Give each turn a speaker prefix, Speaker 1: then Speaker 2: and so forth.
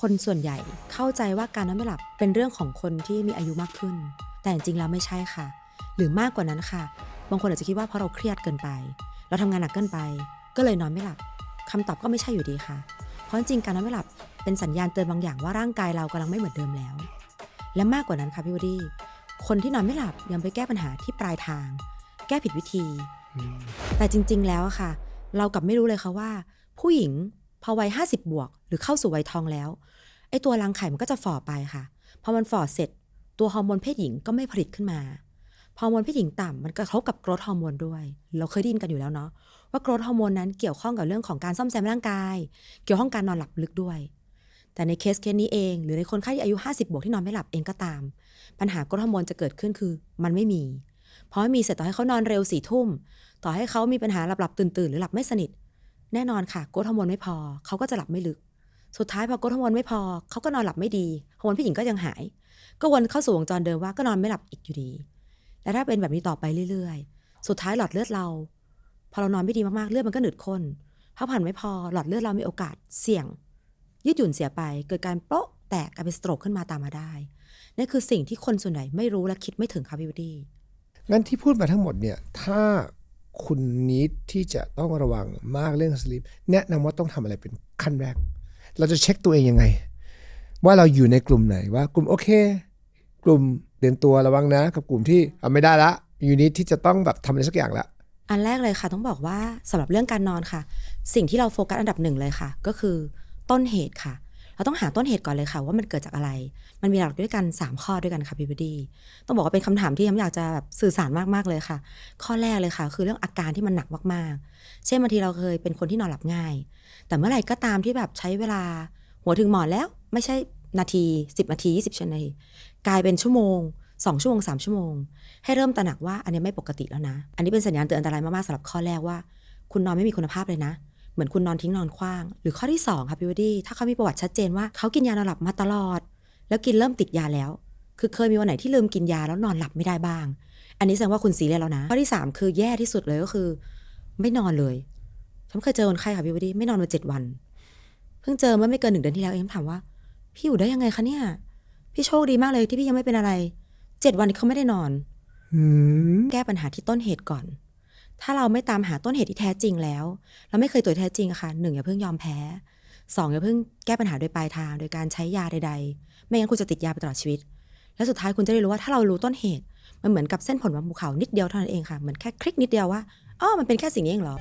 Speaker 1: คนส่วนใหญ่เข้าใจว่าการนอนไม่หลับเป็นเรื่องของคนที่มีอายุมากขึ้น แต่จริงๆแล้วไม่ใช่ค่ะ หรือมากกว่านั้นค่ะ บางคนอาจจะคิดว่าเพราะเราเครียดเกินไป เราทำงานหนักเกินไป ก็เลยนอนไม่หลับคำตอบก็ไม่ใช่อยู่ดีค่ะ เพราะจริงๆการนอนไม่หลับเป็นสัญญาณเตือนบางอย่างว่าร่างกายเรากำลังไม่เหมือนเดิมแล้ว และมากกว่านั้นค่ะพี่วดี้คนที่นอนไม่หลับยังไปแก้ปัญหาที่ปลายทาง แก้ผิดวิธี แต่จริง ๆ แล้วอะค่ะ เรากลับไม่รู้เลยค่ะว่า ผู้หญิง พอวัย50บวก หรือเข้าสู่วัยทองแล้วไอ้ตัวรังไข่มันก็จะฝ่อไปค่ะพอมันฝ่อเสร็จ ตัวฮอร์โมนเพศหญิงก็ไม่ผลิตขึ้นมาพอฮอร์โมนเพศหญิงต่ำมันกระทบกับโกรทฮอร์โมนด้วย เราเคยได้ยินกันอยู่แล้วเนาะว่าโกรทฮอร์โมนนั้นเกี่ยวข้องกับเรื่องของการซ่อมแซมร่างกาย เกี่ยวข้องการนอนหลับลึกด้วย แต่ในเคสเคสนี้เอง หรือในคนไข้ที่อายุ 50 บวกที่นอนไม่หลับเองก็ตาม ปัญหาโกรทฮอร์โมนจะเกิดขึ้นคือมันไม่มีพอไม่มีเสร็จต่อให้เขานอนเร็วสี่ทุ่มต่อให้เขามีปัญหาหลับหลับตื่นตื่นหรือหลับไม่สนิท แน่นอนค่ะโกรทฮอร์โมนไม่พอเขาก็จะหลับไม่ลึก สุดท้ายพอโกรทฮอร์โมนไม่พอเขาก็นอนหลับไม่ดีฮอร์โมนผู้หญิงก็ยังหาย ก็วนเข้าสู่วงจรเดิมว่าก็นอนไม่หลับอีกอยู่ดีและถ้าเป็นแบบนี้ต่อไปเรื่อย ๆ สุดท้ายหลอดเลือดเรา พอเรานอนไม่ดีมากๆเลือดมันก็หนืดข้นพักผ่อนไม่พอหลอดเลือดเรามีโอกาสเสี่ยง ยืดหยุ่นเสียไป เกิดการโป๊ะแตกกลายเป็นสโตรกขึ้นมาตามมาได้นั่คือสิ่งที่คนส่วนใหญ่ไม่รู้และคิดไม่ถึงค่ะพี่วดี
Speaker 2: งั้นที่พูดมาทั้งหมดเนี่ย ถ้า คุณนิดที่จะต้องระวังมากเรื่องสลิปแนะนำว่าต้องทำอะไรเป็นขั้นแรก เราจะเช็คตัวเองยังไง ว่าเราอยู่ในกลุ่มไหนว่ากลุ่มโอเค กลุ่มเตรียมตัวระวังนะ กับกลุ่มที่เอาไม่ได้ละยูนิตที่จะต้องแบบทำอะไรสักอย่างละ
Speaker 1: อันแรกเลยค่ะ ต้องบอกว่าสำหรับเรื่องการนอนค่ะ สิ่งที่เราโฟกัสอันดับหนึ่งเลยค่ะ ก็คือต้นเหตุค่ะ เราต้องหาต้นเหตุก่อนเลยค่ะ ว่ามันเกิดจากอะไร มันมีหลักด้วยกัน 3 ข้อด้วยกันค่ะพี่บดีต้องบอกว่าเป็นคำถามที่ย้ำอยากจะแบบสื่อสารมากๆเลยค่ะ ข้อแรกเลยค่ะ คือเรื่องอาการที่มันหนักมากๆ เช่นบางทีเราเคยเป็นคนที่นอนหลับง่าย แต่เมื่อไหร่ก็ตามที่แบบใช้เวลา หัวถึงหมอนแล้วไม่ใช่นาที 10 นาที 20ชั่วโมงกลายเป็นชั่วโมง2ชั่วโมง3ชั่วโมง ให้เริ่มตระหนักว่าอันนี้ไม่ปกติแล้วนะ อันนี้เป็นสัญญาณเตือนอันตรายมาก ๆสำหรับข้อแรกว่า คุณนอนไม่มีคุณภาพเลยนะ เหมือนคุณนอนทิ้งนอนคว้าง หรือข้อที่2ค่ะพี่วดี้ถ้าเขามีประวัติชัดเจนว่าเขากินยานอนหลับมาตลอด แล้วกินเริ่มติดยาแล้ว คือเคยมีวันไหนที่ลืมกินยาแล้วนอนหลับไม่ได้บ้าง อันนี้แสดงว่าคุณซีเรียสแล้วนะ ข้อที่ 3 คือแย่ที่สุดเลยก็คือ ไม่นอนเลยฉันเคยเจอคนไข้ค่ะพี่วดี้ไม่นอนมาเจ็ดวัน เพิ่งเจอเมื่อไม่เกินหนึ่งเดือนที่แล้วเองถามว่า พี่อยู่ได้ยังไงคะเนี่ย พี่โชคดีมากเลยที่พี่ยังไม่เป็นอะไรเจ็ดวันที่เขาไม่ได้นอน
Speaker 2: อืม
Speaker 1: แก้ปัญหาที่ต้นเหตุก่อน ถ้าเราไม่ตามหาต้นเหตุที่แท้จริงแล้ว เราไม่เคยตรวจแท้จริงค่ะหนึ่งอย่าเพิ่งยอมแพ้สองอย่าเพิ่งแก้ปัญหาโดยปลายทาง โดยการใช้ยาใด ๆ ไม่งั้นคุณจะติดยาไปตลอดชีวิต และสุดท้ายคุณจะได้รู้ว่าถ้าเรารู้ต้นเหตุ มันเหมือนกับเส้นผลบนภูเขานิดเดียวเท่านั้นเองค่ะเหมือนแค่คลิกนิดเดียวว่าอ๋อมันเป็นแค่สิ่งนี้เองเหรอ